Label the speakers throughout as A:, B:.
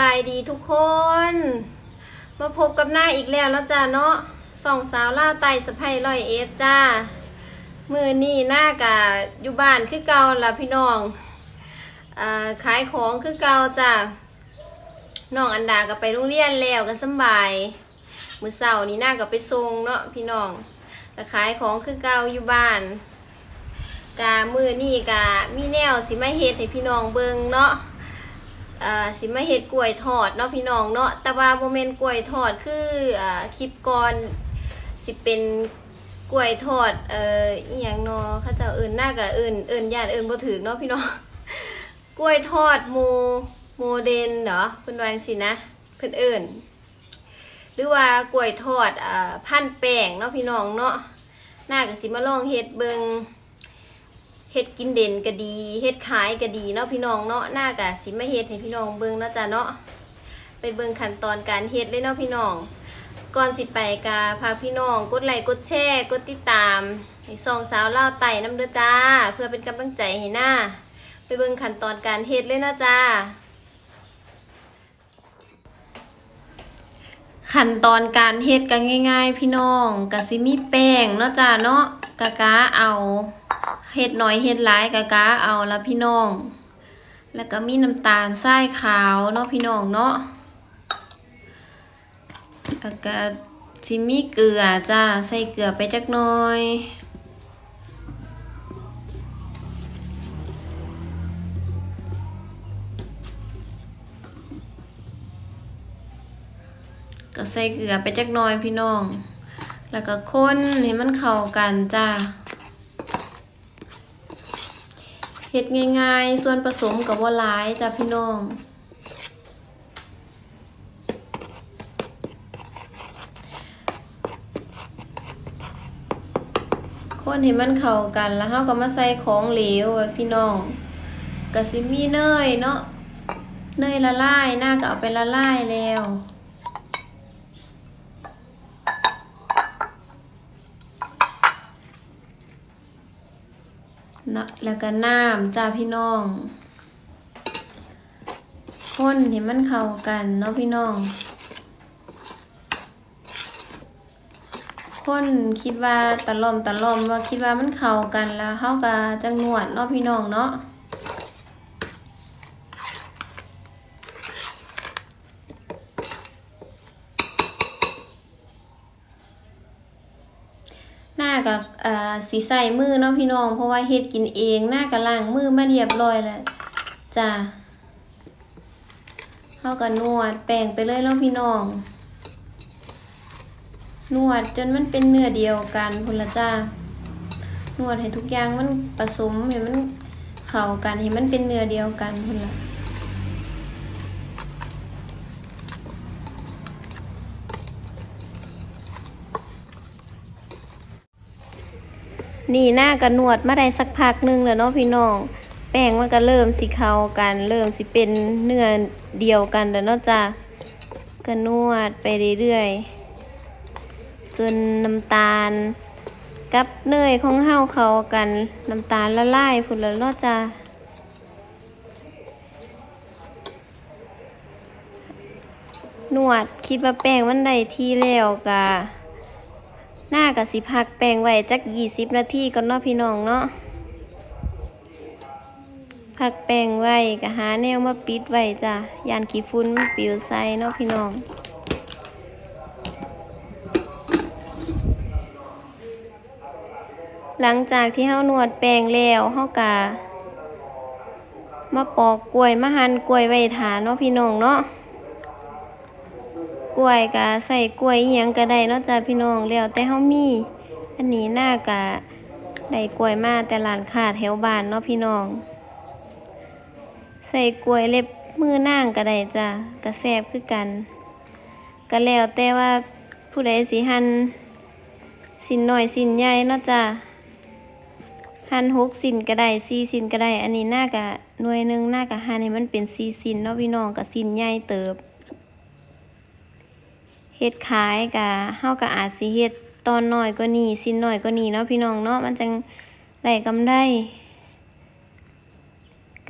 A: บายดีทุกคน มาพบกับหน้าอีกแล้วแล้วจ้าเนาะสองสาวล่าไต่สะพายลอยเอสจ้า มือนี่หน้ากะอยู่บ้านคือเก่าล่ะพี่น้องอ่าขายของคือเก่าจ้าน้องอันดาก็ไปโรงเรียนแล้วกันสบาย มือเสาร์นี้หน้าก็ไปส่งเนาะพี่น้องก็ขายของคือเก่าอยู่บ้านกามือนี่กามีแนวสิมาเฮ็ดให้พี่น้องเบิงเนาะ อ่าสิมาเฮ็ดกล้วยทอดเนาะพี่น้องเนาะแต่ว่าโมเมนกล้วยทอดคืออ่าคลิปก่อนสิเป็นกล้วยทอดเอ่ออีหยังเนาะเขาเจ้าเอิ้นหน้าก็เอิ้นเอิ้นญาติเอิ้นบ่ถูกเนาะพี่น้องกล้วยทอดโมโมเดนเหรอเพิ่นว่าจังซี่นะเพิ่นเอิ้นหรือว่ากล้วยทอดอ่าพันแป้งเนาะพี่น้องเนาะหน้าก็สิมาลองเฮ็ดเบิง เฮ็ดกินเด่นก็ดีเฮ็ดขายก็ดีเนาะพี่น้องเนาะหน้ากะสิมาเฮ็ดให้พี่น้องเบิ่งเนาะจ้ะเนาะไปเบิ่งขั้นตอนการเฮ็ดเลยเนาะพี่น้องก่อนสิไปกาพาพี่น้องกดไลค์กดแชร์กดติดตามให้ซองสาวเล่าไต่น้ำเด้อจ้า เพื่อเป็นกำลังใจให้หน้า ไปเบิ่งขั้นตอนการเฮ็ดเลยเนาะจ้าขั้นตอนการเฮ็ดก็ง่าย ๆ พี่น้องกะสิมีแป้งเนาะจ้าเนาะกะกะเอา เฮ็ดน้อยเฮ็ดหลายกะกะเอาละพี่น้อง แล้วก็มีน้ำตาลทรายขาวเนาะพี่น้องเนาะแล้วก็สิมีเกลือจ้าใส่เกลือไปจักหน่อยก็ใส่เกลือไปจักหน่อยพี่น้อง แล้วก็คนให้มันเข้ากันจ้า เฮ็ดง่ายๆ ส่วนผสมกับว่าหลายจ้ะพี่น้องคนให้มันเข้ากันแล้วเฮาก็มาใส่ของเหลวไว้พี่น้องก็สิมีเนยเนาะเนยละลายหน้าก็เอาไปละลายแล้ว นะแล้วก็น้ำจ้าพี่น้องคนให้มันเข้ากันเนาะพี่น้อง คนคิดว่าตะล่อมตะล่อมว่าคิดว่ามันเข้ากันแล้วเข้ากับจังหวดเนาะพี่น้องเนาะ หน้ากับเอ่อ สีใส่มือเนาะพี่น้อง เพราะว่าเฮ็ดกินเองหน้ากับล้างมือมาเรียบร้อยแล้วจ้าเข้ากับนวดแป้งไปเลยเนาะพี่น้อง นวดจนมันเป็นเนื้อเดียวกันพุ่นละจ้านวดให้ทุกอย่างมันผสมให้มันเข้ากันให้มันเป็นเนื้อเดียวกันพุ่นละ นี่หน้ากับนวดมาได้สักพักหนึงแล้วเนาะพี่น้อง แป้งมันก็เริ่มสิเข้ากันเริ่มสิเป็นเนื้อเดียวกันแล้วเนาะจ้าก็นวดไปเรื่อยๆจนน้ำตาล กับเนยของเฮาเขากันน้ำตาลละลายพุ่นแล้วเนาะจ้านวดคิดว่าแป้งมันได้ที่แล้วกะ หน้ากะสิพักแป้งไว้จักยี่สิบนาทีก่อนเนาะพี่น้องเนาะพักแป้งไว้กะหาแนวมาปิดไว้จ้ะยานขี้ฝุ่นมันปิวใส่เนาะพี่น้อง หลังจากที่เฮานวดแป้งแล้วเฮากะมาปอกกล้วยมาหั่นกล้วยไว้ถาเนาะพี่น้องเนาะ ล้วยกะใส่กล้วยอีหยังก็ได้เนาะจ้าพี่น้องแล้วแต่เฮามี อันนี้หน้ากะได้กล้วยมาแต่ร้านค้าแถวบ้านเนาะพี่น้อง ใส่กล้วยเล็บมือนางก็ได้จ้ะก็แซ่บคือกันก็แล้วแต่ว่าผู้ใดสิหั่นสินหน้อยสินใหญ่เนาะจ้ะหั่นหกสินก็ได้สี่สินก็ได้ อันนี้หน่ากะหน่วยหนึ่งน่ากะหั่นให้มันเป็นสี่สินเนาะพี่น้องกับสินใหญ่เติบ เฮ็ดขายกะเฮาก็อาจสิเฮ็ดตอนน้อยก็นี่สิ้นน้อยก็นี่เนาะพี่น้องเนาะมันจังได้กำไร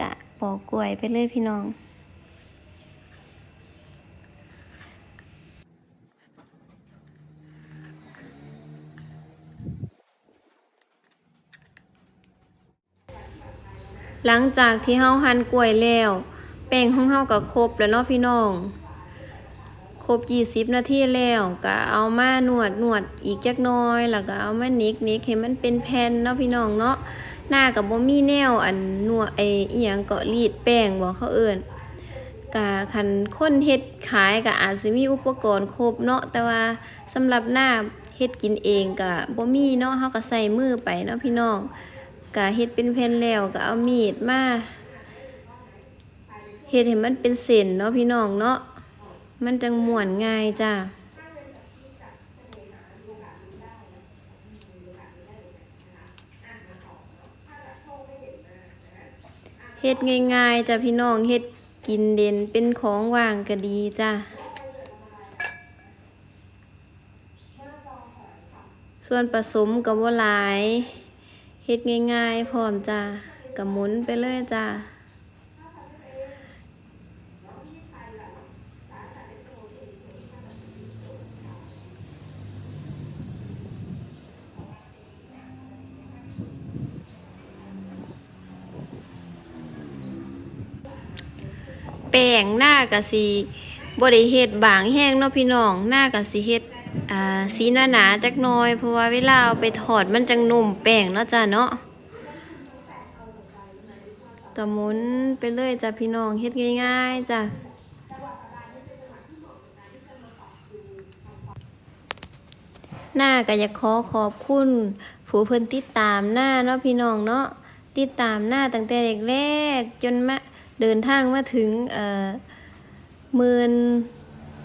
A: กะปอกกล้วยไปเลยพี่น้องหลังจากที่เฮาหั่นกล้วยแล้ว แป้งของเฮาก็ครบแล้วเนาะพี่น้อง รบ20 นาทีแล้วก็เอามานวดนวดอีกจักน้อย แล้วก็เอามานิกนิกให้มันเป็นแผ่นเนาะพี่น้องเนาะหน้ากับบ่มีแนวอันนวดไอ้อียงก็รีดแป้งบ่เขาเอิ้นก็คันคนเฮ็ดขายก็อาจสิมีอุปกรณ์ครบเนาะแต่ว่าสำหรับหน้าเฮ็ดกินเองก็บ่มีเนาะเฮาก็ใส่มือไปเนาะพี่น้องก็เฮ็ดเป็นแผ่นแล้วก็เอามีดมาเฮ็ดให้มันเป็นเส้นเนาะพี่น้องเนาะ มันจังม่วนง่ายจ้าเฮ็ดง่ายๆจ้ะพี่น้องเฮ็ดกินเด่นเป็นของว่างก็ดีจ้ะส่วนผสมก็บ่หลายเฮ็ดง่ายๆพร้อมจ้ะก็หมุนไปเลยจ้ะ แป้งหน้ากะสีบริเฮ็ดบางแห้งเนาะพี่น้องหน้ากะสีเฮ็ดอ่าสีหนาหนาจักหน่อย เพราะว่าเวลาเอาไปทอดมันจังนุ่มแป้งเนาะจ้ะเนาะกะหมุนไปเลยจ้ะพี่น้องเฮ็ดง่ายๆจ้ะหน้าก็อยากขอขอบคุณผู้เพิ่นติดตามหน้าเนาะพี่น้องเนาะติดตามหน้าตั้งแต่แรกจนมา เดินทางมาถึงเอ่อหมื่น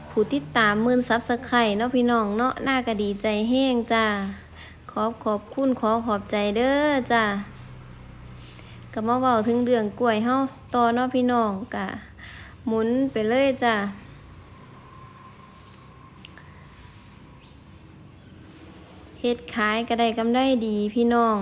A: ผู้ติดตามหมื่นซับสไครต์เนาะพี่น้องเนาะหน่าก็ดีใจแห้งจ้าขอบขอบคุณขอขอบใจเด้อจ้าก็มาเว้าถึงเรื่องกล้วยเฮาต่อเนาะพี่น้องกะหมุนไปเลยจ้าเฮ็ดขายก็ได้กำไรดีพี่น้อง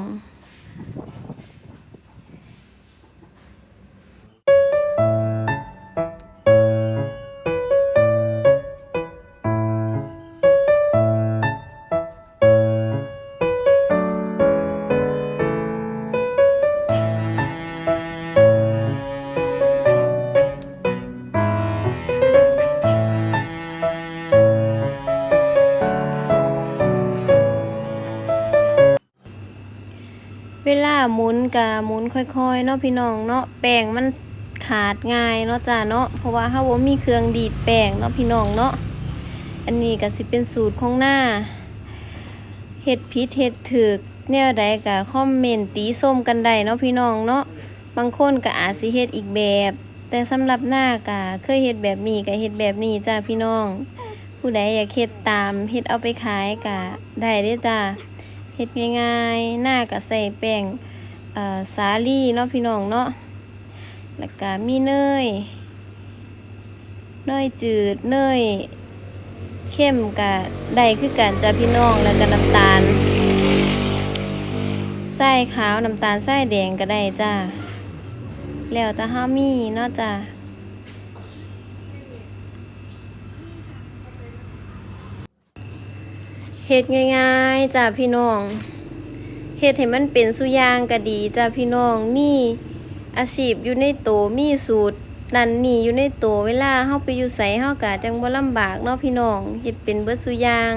A: หมุนกะหมุนค่อยๆเนาะพี่น้องเนาะแป้งมันขาดง่ายเนาะจ้าเนาะเพราะว่าเฮาบ่มีเครื่องดีดแป้งเนาะพี่น้องเนาะอันนี้ก็สิเป็นสูตรของหน้าเฮ็ดผิดเฮ็ดถูกแนวใดก็คอมเมนต์ตีส้มกันได้เนาะพี่น้องเนาะบางคนก็อาจสิเฮ็ดอีกแบบ แต่สำหรับหน้าก็เคยเฮ็ดแบบนี้ก็เฮ็ดแบบนี้จ้าพี่น้อง ผู้ใดอยากเฮ็ดตามเฮ็ดเอาไปขายก็ได้เด้จ้าเฮ็ดง่ายๆหน้าก็ใส่แป้ง สาลี่เนาะพี่น้องเนาะแล้วก็มีเนย เนยจืด เนยเข้มก็ได้คือกันจ้าพี่น้องแล้วก็น้ำตาลไส้ขาวน้ำตาลไส้แดงก็ได้จ้าแล้วแต่เฮามีเนาะจ้าเฮ็ดง่ายๆจ้าพี่น้อง เฮ็ดให้มันเป็นสุอย่างก็ดีจ้าพี่น้องมีอาชีพอยู่ในโตวมีสูตรนั่นนี่อยู่ในโตวเวลาเฮาไปอยู่ไสเฮาก็จังบ่ลำบากเนาะพี่น้องเฮ็ดเป็นเบิดสุอย่าง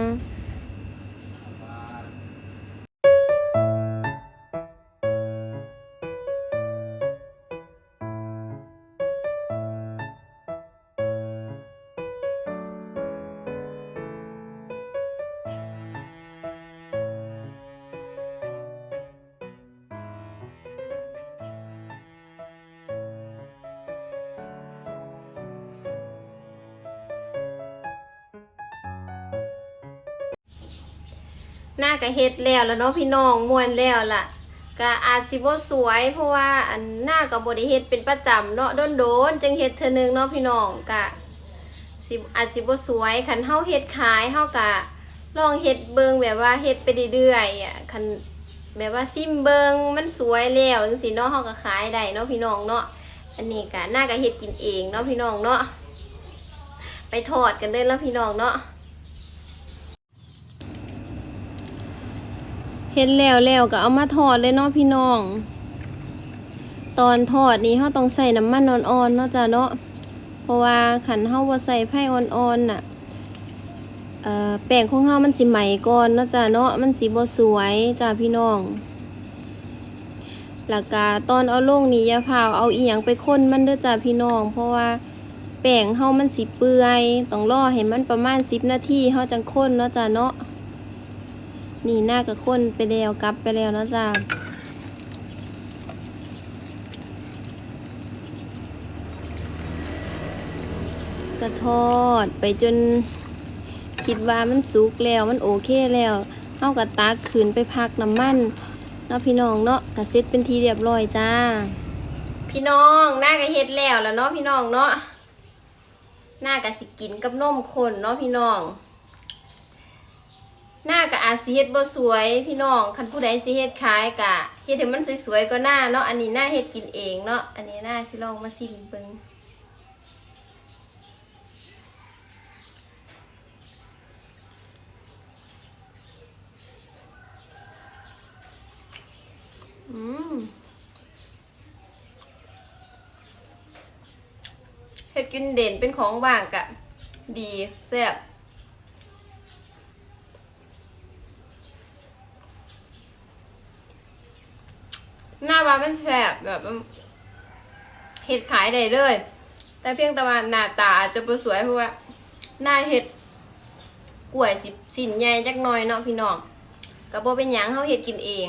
A: หน้าก็เฮ็ดแล้วแล้วเนาะพี่น้องมวนแล้วล่ะก็อาจสิบ่สวย เพราะว่าอันหน้าก็บ่ได้เฮ็ดเป็นประจำเนาะโดนๆจึงเฮ็ดเทื่อนึงเนาะพี่น้องก็สิอาจสิบ่สวยคันเฮาเฮ็ดขายเฮาก็ลองเฮ็ดเบิงแบบว่าเฮ็ดไปเรื่อยๆอะคันแบบว่าซิมเบิงมันสวยแล้วจังซี่เนาะเฮาก็ขายได้เนาะพี่น้องเนาะอันนี้ก็หน้าก็เฮ็ดกินเองเนาะพี่น้องเนาะไปทอดกันเลยแล้วพี่น้องเนาะ เฮ็ดแล้วแล้วก็เอามาทอดเลยเนาะพี่น้อง ตอนทอดนี่เราต้องใส่น้ำมันอ่อนๆเนาะจ้ะเนาะเพราะว่าขันเฮาบ่าใส่ไผ่อ่อนๆน่ะเอ่อแป้งของเฮามันสิไหม้ก่อนเนาะจ้ะเนาะมันสิบ่สวยจ้ะพี่น้องแล้วก็ตอนเอาลงนี่อย่าพาวเอาอีหยังไปคนมันเด้อจ้ะพี่น้อง เพราะว่าแป้งเฮามันสิเปื่อยต้องรอให้มันประมาณ10นาทีเฮาจังคนเนาะจ้ะเนาะ นี่หน้าก็คนไปแล้วกลับไปแล้วนะจ้ะกระทอดไปจนคิดว่ามันสุกแล้วมันโอเคแล้วเอากระตักขืนไปพักน้ำมันเนาะพี่น้องเนาะกระเซ็ตเป็นทีเรียบร้อยจ้า พี่น้องหน้ากระเฮ็ดแล้วแล้วเนาะพี่น้องเนาะหน้ากระสิกินกับนมข้นเนาะพี่น้อง หน้ากะอาจสิเฮ็ดบ่สวยพี่น้องคันผู้ใดสิเฮ็ดขายกะเฮ็ดให้มันสวยๆก็หน้าเนาะอันนี้หน้าเฮ็ดกินเองเนาะอันนี้หน้าสิลองมาซิมเบิ่งอืมเฮ็ดกินเด่นเป็นของว่างกะ ดีแซ่บ หน้าว่ามันแซ่บแบบเห็ดขายได้เลย แต่เพียงแต่ว่าหน้าตาอาจจะบ่สวยเพราะว่าหน้าเห็ดกล้วยสิสินใหญ่จักหน่อยเนาะพี่น้องก็บ่เป็นหยังเฮาเฮ็ดกินเอง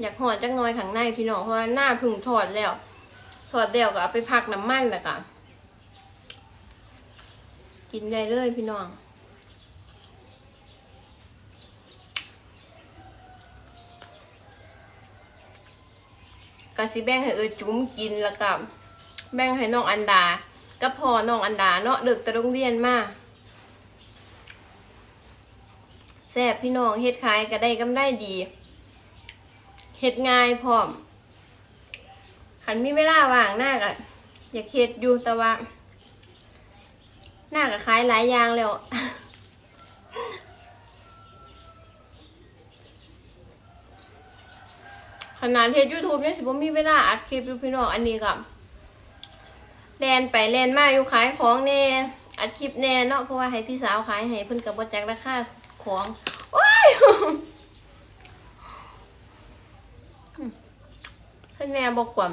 A: อยากหอดจักน้อยข้างในพี่น้องเพราะว่าหน้าพึ่งถอดแล้วถอดแล้วก็เอาไปพักน้ำมันแหละค่ะ กินได้เลยพี่น้อง กะสิแบ่งให้เออจุ๋มกินแล้วก็แบ่งให้น้องอันดา ก็พอน้องอันดาเนาะเด็กต่โรงเรียนมาแซ่บพี่น้องเฮ็ดขายก็ได้กำไรดีเฮ็ดง่ายพร้อมขันมีเวลาว่างหน้าก็อยากเฮ็ดอยู่แต่ว่า หน้าก็ขายหลายอย่างแล้วขนาดเฮ็ดยูทูบเนี่ยสิบ่มีเวลาอัดคลิปอยู่พี่น้องอันนี้กับแลนไปแลนมาอยู่ขายของแน่อัดคลิปแน่เนาะเพราะว่าให้พี่สาวขายให้เพิ่นก็บ่จักราคาของว้ายให้แน่บอกความ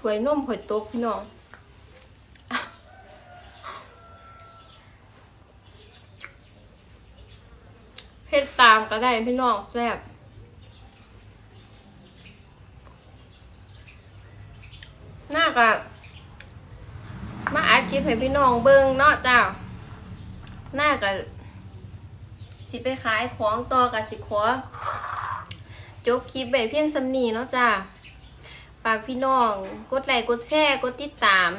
A: ถ้วยนมข่อยตกพี่น้องเฮ็ดตามก็ได้พี่น้องแซ่บน่ากะมาอัดคลิปให้พี่น้องเบิ่งเนาะจ้าน่ากะสิไปขายของต่อกับสิขอจบคลิปไปเพียงสำนีเนาะจ้า ฝากพี่น้อง กดไลค์กดแชร์กดติดตาม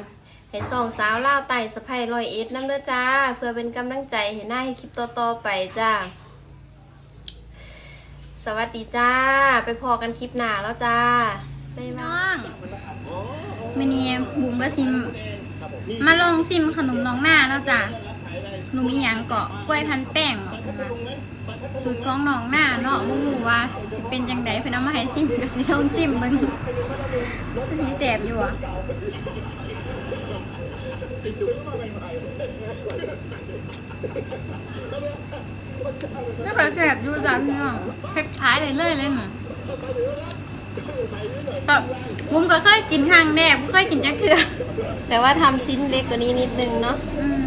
A: ให้ส่องสาวเล่าไต่สะพายลอยเอ็ดน้ำเด้อจ้า เพื่อเป็นกำลังใจให้หน้าให้คลิปต่อๆไปจ้า สวัสดีจ้า ไปพอกันคลิปหน้าแล้วจ้าบ๊ายบา
B: น้อยงมินีบุ๋มก็ซิม มาลองซิมขนมน้องหน้าแล้วจ้ะหนุ่มอีหยังเกาะกล้วยพันแป้งเนาะ สูตรของน้องหน้าเนาะบ่รู้ว่าสิเป็นจังไดเพิ่นเอามาให้ซิมก็สิลองซิมเบิ่งมันสิแซ่บอยู่อะแล้วก็แซ่บอยู่จ้ะพี่น้องคล้ายๆเลยเลยเลยน่ะแต่ผมก็เคยกินครั้งแรกบ่เคยกินจักเทื่อ
A: แต่ว่าทำชิ้นเล็กกว่านี้นิดนึงเนาะ
B: อืม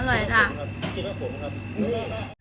B: อร่อยจ้ะ คิดว่าผมครับ